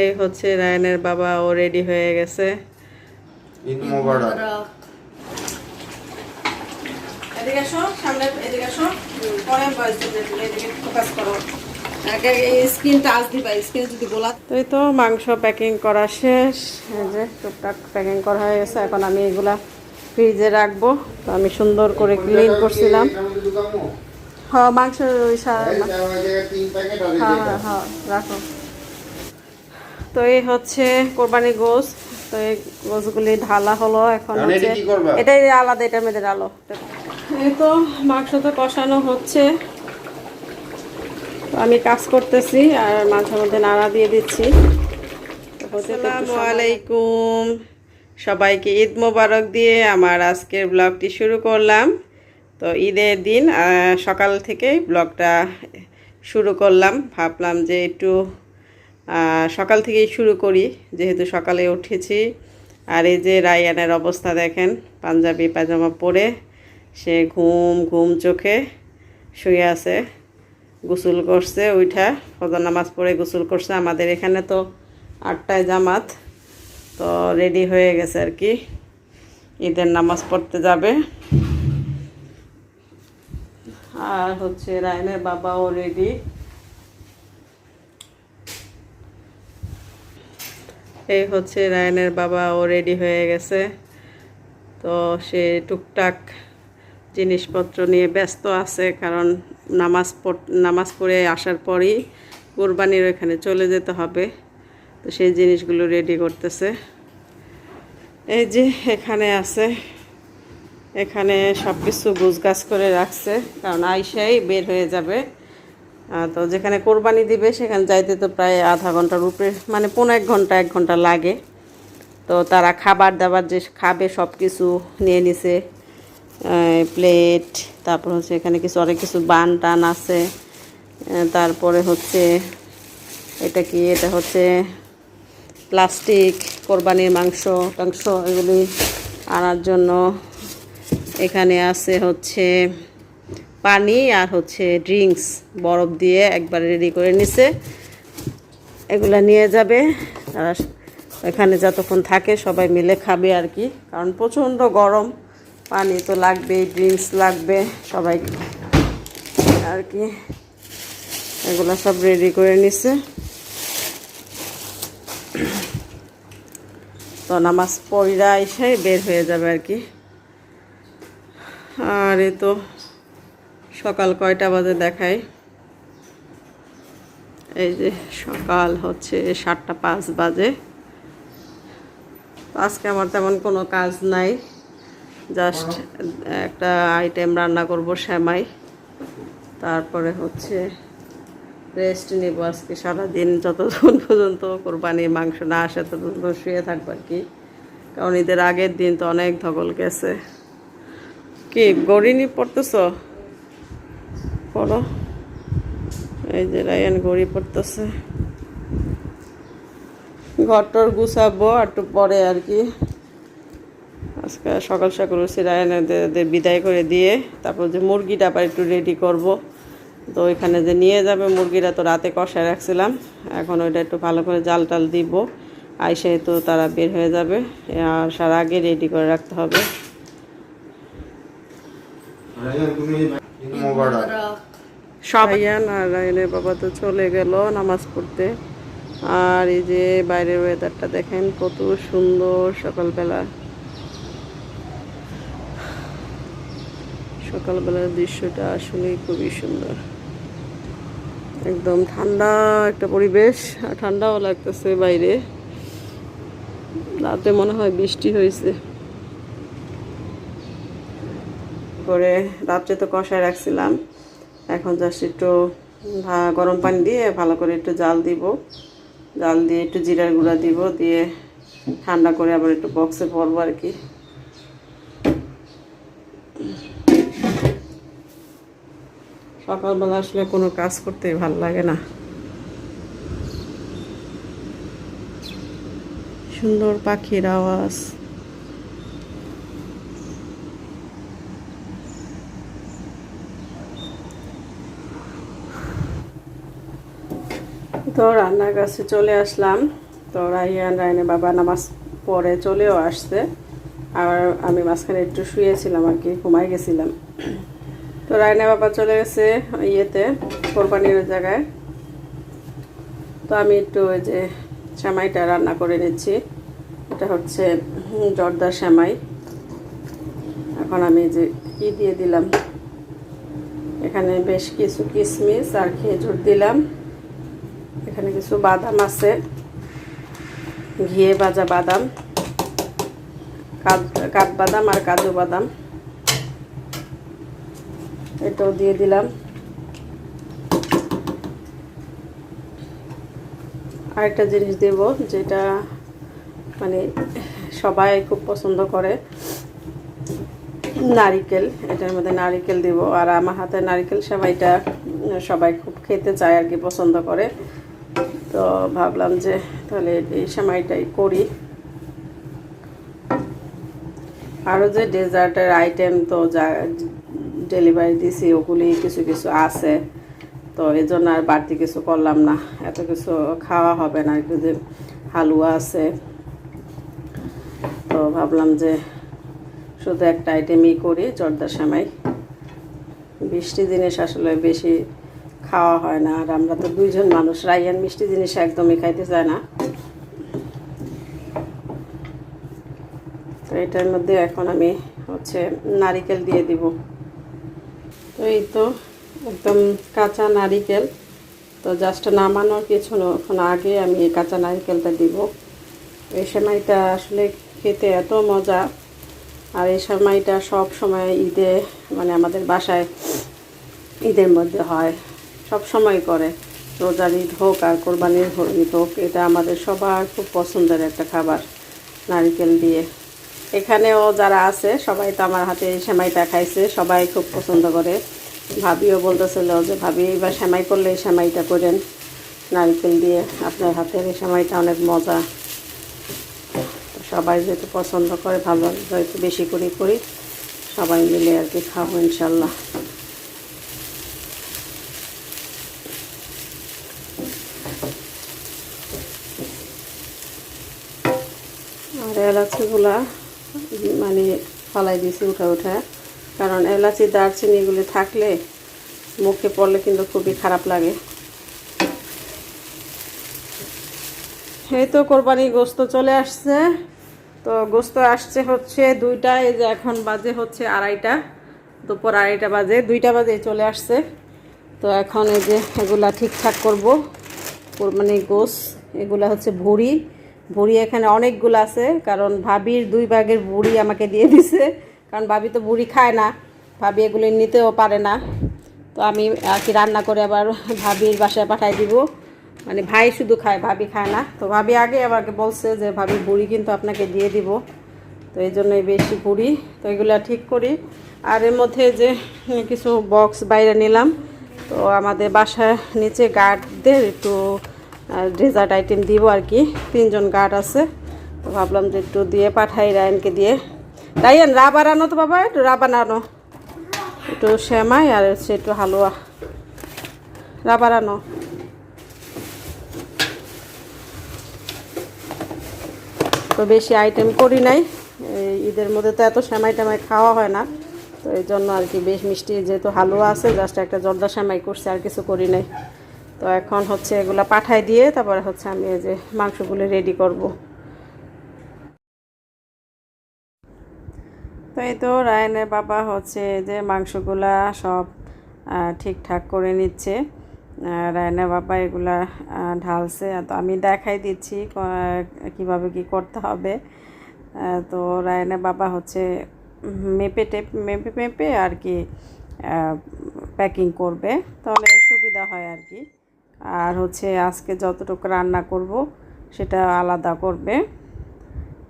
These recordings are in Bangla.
এই হচ্ছে রায়নের বাবা ও রেডি হয়ে গেছে। ঈদ মোবারক। এদিকে আসো সামনে এদিকে আসো। পরে ভয়েস এদিকে ফোকাস করো। আগে স্ক্রিন টাচ দিবা স্ক্রিন যদি গোলা। তো মাংস প্যাকিং করা শেষ। এই যে টুকটাক প্যাকিং করা হয়ে গেছে। এখন আমি এগুলা ফ্রিজে রাখব। তো আমি সুন্দর করে ক্লিন করছিলাম। হ্যাঁ মাংস হ্যাঁ হ্যাঁ হ্যাঁ রাখো। তো এই হচ্ছে কোরবানি গোস তো এই গোসগুলি ঢালা হলো এখন হচ্ছে এটাই আলাদা এটা মেয়েদের আলো। এই তো মাংস তো কষানো হচ্ছে। তো আমি কাজ করতেছি আর মাঝে মধ্যে নাড়া দিয়ে দিচ্ছি। আসসালামু আলাইকুম। সবাইকে ঈদ মোবারক দিয়ে আমার আজকের ব্লগটি শুরু করলাম। তো ঈদের দিন আহ, সকাল থেকেই ব্লগটা শুরু করলাম। ভাবলাম যে একটু সকাল থেকেই শুরু করি, যেহেতু সকালে উঠেছি। আর এই যে রায়ানের অবস্থা দেখেন, পাঞ্জাবি পাজামা পরে সে ঘুম ঘুম চোখে শুয়ে আছে, গোসল করছে ওইটা ফজর নামাজ পড়ে গোসল করছে। আমাদের এখানে তো আটটায় জামাত, তো রেডি হয়ে গেছে আর কি। ঈদের নামাজ পড়তে যাবে। আর হচ্ছে রায়নের বাবাও রেডি এই হচ্ছে রায়নের বাবা, ও রেডি হয়ে গেছে। তো সে টুকটাক জিনিসপত্র নিয়ে ব্যস্ত আছে, কারণ নামাজ নামাজ পড়ে আসার পরই কোরবানির ওখানে চলে যেতে হবে। তো সেই জিনিসগুলো রেডি করতেছে। এই যে এখানে আছে, এখানে সব কিছু গুছগাছ করে রাখছে, কারণ আইসাই বের হয়ে যাবে। তো যেখানে কোরবানি দিবে, সেখানে যাইতে তো প্রায় আধা ঘণ্টার উপরে মানে পনেরো এক ঘণ্টা এক ঘণ্টা লাগে। তো তারা খাবার দাবার যে খাবে সব কিছু নিয়ে নিছে প্লেট তারপর হচ্ছে এখানে কিছু, অনেক কিছু বান টান আছে। তারপরে হচ্ছে, এটা কি, এটা হচ্ছে প্লাস্টিক কোরবানির মাংস টাংস এগুলি আনার জন্য এখানে আছে হচ্ছে পানি আর হচ্ছে ড্রিঙ্কস বরফ দিয়ে একবার রেডি করে নিছে। এগুলো নিয়ে যাবে। তারা এখানে যতক্ষণ থাকে সবাই মিলে খাবে আর কি। কারণ প্রচণ্ড গরম, পানি তো লাগবেই, ড্রিঙ্কস লাগবে সবাই। আর কি, এগুলো সব রেডি করে নিছে। তো নামাজ পড়িরা এসে বের হয়ে যাবে আর কি। আর এ তো সকাল কয়টা বাজে দেখায় এই যে সকাল হচ্ছে সাতটা পাঁচ বাজে। আজকে আমার তেমন কোনো কাজ নাই। জাস্ট একটা আইটেম রান্না করব শ্যামাই তারপরে হচ্ছে রেস্ট নেব আজকে সারাদিন। যতক্ষণ পর্যন্ত কোরবানির মাংস না আসে ততক্ষণ শুয়ে থাকব আর কি। কারণ ঈদের আগের দিন তো অনেক ধকল গেছে। কি গড়িনি পড়তেছ? পড়ো। এই যে রায়ান গড়ি পড়তেছে। ঘরটর গুছাবো একটু পরে আর কি। আজকে সকাল সকাল উঠছি রায়ানের বিদায় করে দিয়ে তারপর যে মুরগিটা আবার একটু রেডি করব। তো ওইখানে যে নিয়ে যাবে মুরগিটা তো রাতে কষায় রাখছিলাম। এখন ওইটা একটু ভালো করে জাল টাল দিব। আইসে তো তারা বের হয়ে যাবে। আর সার আগে রেডি করে রাখতে হবে। আর রায়নের বাবা তো চলে গেল নামাজ পড়তে। আর এই যে বাইরের ওয়েদারটা দেখেন কত সুন্দর সকালবেলা। সকালবেলার দৃশ্যটা আসলে খুবই সুন্দর। একদম ঠান্ডা একটা পরিবেশ, আর ঠান্ডাও লাগতেছে বাইরে। রাতে মনে হয় বৃষ্টি হয়েছে। করে রাত্রে তো কষায় রাখছিলাম। এখন জাস্ট একটু গরম পানি দিয়ে ভালো করে একটু জাল দিব। জাল দিয়ে একটু জিরার গুঁড়া দিব, দিয়ে ঠান্ডা করে আবার একটু বক্সে ভরবো আর কি। সকালবেলা আসলে কোনো কাজ করতে ভালো লাগে না। সুন্দর পাখির আওয়াজ। তো রান্নার কাছে চলে আসলাম। তো রাইয়ান রায়নে বাবা নামাজ পড়ে চলেও আসছে। আর আমি মাঝখানে একটু শুয়েছিলাম আর কি ঘুমাই গেছিলাম। তো রায়না বাবা চলে গেছে ইয়েতে, কোরবানির জায়গায়। তো আমি একটু ওই যে সেমাইটা রান্না করে নিচ্ছি। এটা হচ্ছে জর্দার সেমাই। এখন আমি যে কি দিয়ে দিলাম? এখানে বেশ কিছু কিশমিশ আর খেজুর দিলাম। কিছু বাদাম আছে। ঘিয়ে ভাজা বাদাম কাজ- কাঠবাদাম আর কাজু বাদাম। এটাও দিয়ে দিলাম। আরেকটা জিনিস দেব যেটা মানে সবাই খুব পছন্দ করে। নারিকেল এটার মধ্যে নারিকেল দিব। আর আমার হাতে নারিকেল সেমাইটা উম, সবাই খুব খেতে চায় আর কি পছন্দ করে। তো ভাবলাম যে তাহলে এই সেমাইটাই করি। আরও যে ডেজার্টের আইটেম তো যা ডেলিভারি দিছি ওগুলি কিছু কিছু আছে। তো এই জন্য আর বাড়তি কিছু করলাম না। এত কিছু খাওয়া হবে না, একটু যে হালুয়া আছে। তো ভাবলাম যে শুধু একটা আইটেমই করি, জর্দা সেমাই। বৃষ্টি জিনিস আসলে বেশি খাওয়া হয় না আর আমরা তো দুইজন মানুষ। রাইয়ান মিষ্টি জিনিস একদমই খাইতে চায় না। তো এটার মধ্যে এখন আমি হচ্ছে নারিকেল দিয়ে দিব। তো এই তো একদম কাঁচা নারিকেল। তো জাস্ট নামানোর কিছুক্ষণ আগে আমি এই কাঁচা নারিকেলটা দিব। এই সেমাইটা আসলে খেতে এত মজা। আর এই সেমাইটা সব সময় ঈদে মানে আমাদের বাসায় ঈদের মধ্যে হয়। সব সময় করে। রোজার ঈদ হোক আর কোরবানির ঈদ হোক, এটা আমাদের সবার খুব পছন্দের একটা খাবার, নারিকেল দিয়ে। এখানেও যারা আছে, সবাই তো আমার হাতে সেমাইটা খাইছে, সবাই খুব পছন্দ করে। ভাবিও বলতেছিল যে, ভাবি, এবার সেমাই করলে এই সেমাইটা করেন। নারিকেল দিয়ে আপনার হাতের এই সেমাইটা অনেক মজা। সবাই যেহেতু পছন্দ করে, ভালো একটু বেশি করে করি, সবাই মিলে আর কি খাব ইনশাল্লাহ। আর এলাচিগুলা মানে ফালাই দিয়েছি উঠা উঠা। কারণ এলাচি, দারচিনি এগুলি থাকলে মুখে পড়লে কিন্তু খুবই খারাপ লাগে। এই তো কোরবানি গোস্ত চলে আসছে। তো গোস্ত আসছে হচ্ছে দুইটা, এই যে এখন বাজে হচ্ছে আড়াইটা। দুপুর আড়াইটা বাজে, দুইটা বাজে চলে আসছে। তো এখন এই যে এগুলা ঠিকঠাক করব। কোরবানি গোস, এগুলা হচ্ছে ভুড়ি। ভুড়ি এখানে অনেকগুলো আছে, কারণ ভাবির দুই ভাগের ভুড়ি আমাকে দিয়ে দিছে। কারণ ভাবি তো ভুড়ি খায় না, ভাবি এগুলো নিতেও পারে না। তো আমি আর কি রান্না করে আবার ভাবির বাসায় পাঠাই দিব। মানে ভাই শুধু খায়, ভাবি খায় না। তো ভাবি আগে আমাকে বলছে যে, ভাবি বুড়ি কিন্তু আপনাকে দিয়ে দিব। তো এই জন্যই বেশি বুড়ি তো এগুলো ঠিক করি। আর এর মধ্যে যে কিছু বক্স বাইরে নিলাম, তো আমাদের বাসার নিচে গার্ডদের একটু ডেজার্ট আইটেম দিব আর কি। তিনজন গার্ড আছে। তো ভাবলাম যে একটু দিয়ে পাঠাই রায়নকে দিয়ে। রায়ন, রাবার আনো তো বাবা, একটু রাবার আনো। একটু শ্যামাই আর হচ্ছে একটু হালুয়া। রাবার আনো। তো বেশি আইটেম করি নাই। ঈদের মধ্যে তো এত শ্যামাই টেমাই খাওয়া হয় না। তো এই জন্য আর কি বেশ মিষ্টি যেহেতু হালুয়া আছে জাস্ট একটা জর্দা শ্যামাই করছে, আর কিছু করি নাই। তো এখন হচ্ছে এগুলা পাঠাই দিয়ে তারপরে হচ্ছে আমি এই যে মাংসগুলো রেডি করব। তো এই তো রায়নের বাবা হচ্ছে যে মাংসগুলা সব ঠিকঠাক করে নিচ্ছে। রায়নের বাবা এগুলা ঢালছে। তো আমি দেখাই দিচ্ছি কীভাবে কি করতে হবে। তো রায়নের বাবা হচ্ছে মেপে টেপ, মেপে মেপে আর কি প্যাকিং করবে। তাহলে সুবিধা হয় আর কি। আর হচ্ছে আজকে যতটুকু রান্না করব, সেটা আলাদা করবে।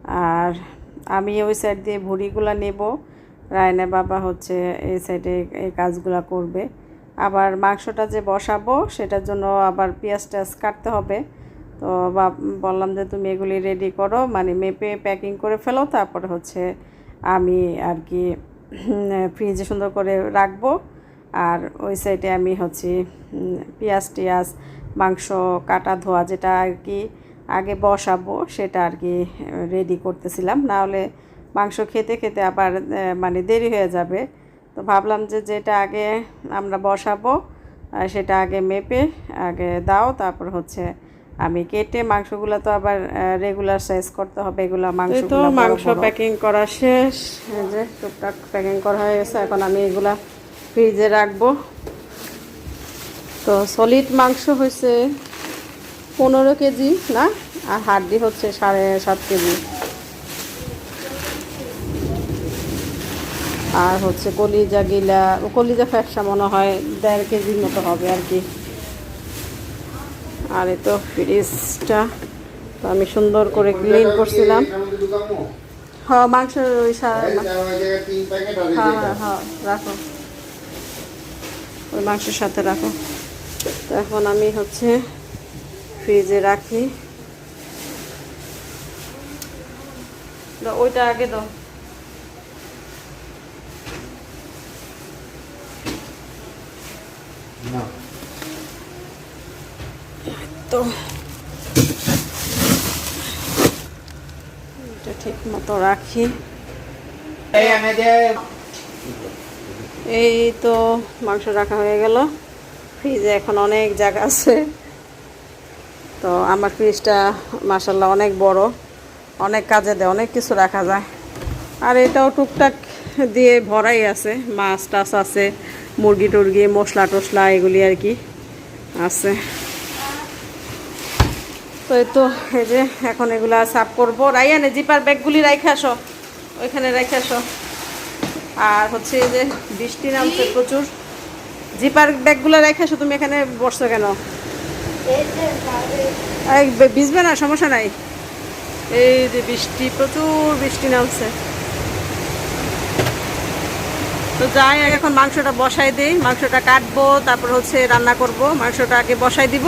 আর আমি ওই সাইড দিয়ে ভুড়িগুলো নেব। রায়না বাবা হচ্ছে এই সাইডে এই কাজগুলো করবে। আবার মাংসটা যে বসাবো, সেটার জন্য আবার পেঁয়াজ টেয়াজ কাটতে হবে। তো বা- বললাম যে তুমি এগুলি রেডি করো মানে মেপে প্যাকিং করে ফেলো, তারপরে হচ্ছে আমি আর কি ফ্রিজে সুন্দর করে রাখব। আর ওই সাইডে আমি হচ্ছে পেঁয়াজ টিয়াজ মাংস কাটা ধোয়া যেটা আর কি আগে বসাবো সেটা আর কি রেডি করতেছিলাম। না হলে মাংস খেতে খেতে আবার মানে দেরি হয়ে যাবে। তো ভাবলাম যে যেটা আগে আমরা বসাবো সেটা আগে মেপে আগে দাও। তারপর হচ্ছে আমি কেটে মাংসগুলো তো আবার রেগুলার সাইজ করতে হবে এগুলো মাংস তো মাংস প্যাকিং করা শেষ। যে টুকটাক প্যাকিং করা হয়ে গেছে এখন আমি এগুলা ফ্রিজে রাখব। তো সলিড মাংস হয়েছে পনেরো কেজি না? আর হাড্ডি হচ্ছে সাড়ে সাত কেজি। আর হচ্ছে কলিজা গিলা কলিজা ফ্যাপসা মনে হয় দেড় কেজির মতো হবে আর কি। আর এ তো ফ্রিজটা তো আমি সুন্দর করে ক্লিন করছিলাম। হ্যাঁ মাংসের ওই হ্যাঁ হ্যাঁ হ্যাঁ রাখো। ওই মাংসের সাথে রাখো। তো এখন আমি হচ্ছে ফ্রিজে রাখি। ওইটা আগে দাও। তো। এটা ঠিক মতো রাখি। দে এই তো মাংস রাখা হয়ে গেল। ফ্রিজে এখন অনেক জায়গা আছে। তো আমার ফ্রিজটা মাসাল্লাহ অনেক বড়, অনেক কাজে দেয়, অনেক কিছু রাখা যায়। আর এটাও টুকটাক দিয়ে ভরাই আছে, মাছ টাছ আছে, মুরগি টুরগি, মশলা টশলা এগুলি আর কি আছে। তো এই তো, এই যে এখন এগুলা সাফ করব। রাইয়ানে জিপার ব্যাগগুলি রাইখে আসো। ওইখানে রেখে আসো। আর হচ্ছে এই যে বৃষ্টি নামছে প্রচুর। জিপার ব্যাগগুলো রেখে আসো তুমি এখানে বসছো কেন? ভিজবে না সমস্যা নাই। এই যে বৃষ্টি প্রচুর বৃষ্টি নামছে। তো যাই এখন মাংসটা বসাই দিই। মাংসটা কাটবো তারপর হচ্ছে রান্না করব। মাংসটা আগে বসাই দিব।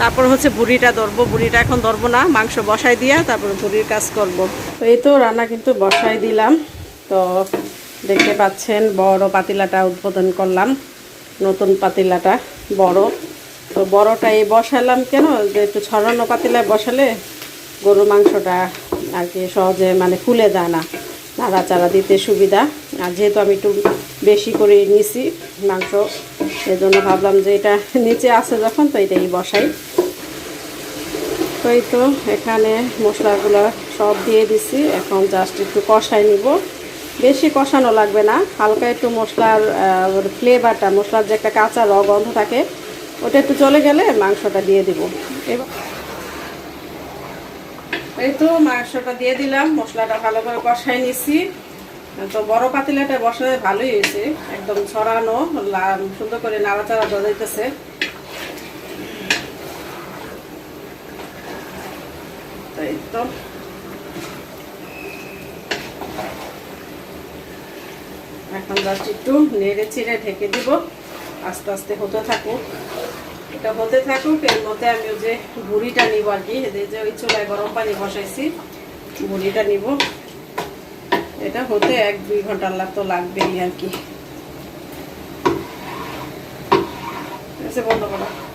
তারপর হচ্ছে বুড়িটা ধরবো। বুড়িটা এখন ধরবো না মাংস বসাই দিয়া তারপর বুড়ির কাজ করব। তো এই তো রান্না কিন্তু বসাই দিলাম। তো দেখতে পাচ্ছেন, বড় পাতিলাটা উদ্বোধন করলাম। নতুন পাতিলাটা বড়। তো বড়টা এই বসালাম কেন? যে একটু ছড়ানো পাতিলায় বসালে গরুর মাংসটা আর কি সহজে মানে ফুলে যায় না। নাড়াচাড়া দিতে সুবিধা। আর যেহেতু আমি একটু বেশি করে নিছি মাংস সেজন্য ভাবলাম যে এটা নিচে আছে যখন, তো এটাই বসাই। তো এই তো এখানে মশলাগুলো সব দিয়ে দিছি। এখন জাস্ট একটু কষাই নিব। বেশি কষানো লাগবে না, হালকা একটু মশলার ফ্লেভারটা মশলার যে একটা কাঁচা র থাকে, ওটা একটু চলে গেলে মাংসটা দিয়ে দিব। এই তো মাংসটা দিয়ে দিলাম, মশলাটা ভালো করে কষাই নিছি। তো বড় পাতিলাটা বসানো ভালোই হয়েছে, একদম ছড়ানো সুন্দর করে নাড়াচাড়া দজাইতেছে তো এই তো এখন জাস্ট একটু, নেড়ে চিড়ে ঢেকে দিব। আস্তে আস্তে হতে থাকুক। এটা হতে থাকুক, এর মধ্যে আমি ওই যে বুড়িটা নিব আর কি। যে ওই চুলায় গরম পানি বসাইছি বুড়িটা নিব। এটা হতে এক, দুই ঘণ্টার লাগ তো লাগবেই আর কি। বন্ধ করো।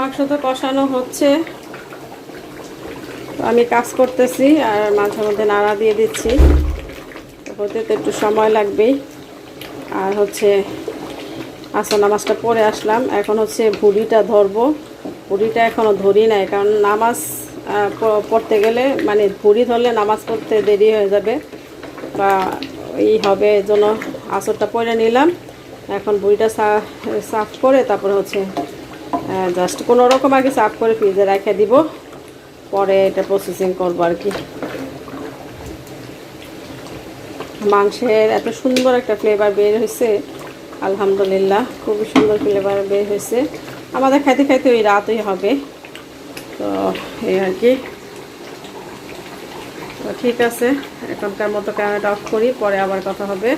মাংস তো কষানো হচ্ছে। আমি কাজ করতেছি আর মাঝে মধ্যে নাড়া দিয়ে দিচ্ছি। হতে তো একটু সময় লাগবেই। আর হচ্ছে আসা নামাজটা পড়ে আসলাম। এখন হচ্ছে ভুড়িটা ধরবো। ভুড়িটা এখনও ধরি নাই, কারণ নামাজ পড়তে গেলে মানে ভুড়ি ধরলে নামাজ পড়তে দেরি হয়ে যাবে। বা এই হবে জন্য আসরটা পরে নিলাম। এখন ভুড়িটা সাফ করে তারপরে হচ্ছে জাস্ট কোনো রকম কি সাফ করে ফ্রিজে রেখে দিব, পরে এটা প্রসেসিং করব আর কি। মাংসের এত সুন্দর একটা ফ্লেভার বের হয়েছে, আলহামদুলিল্লাহ, খুবই সুন্দর ফ্লেভার বের হয়েছে। আমাদের খাইতে খাইতে ওই রাতই হবে, তো এই আর কি। তো ঠিক আছে, এখনকার মতো ক্যামেরাটা অফ করি, পরে আবার কথা হবে।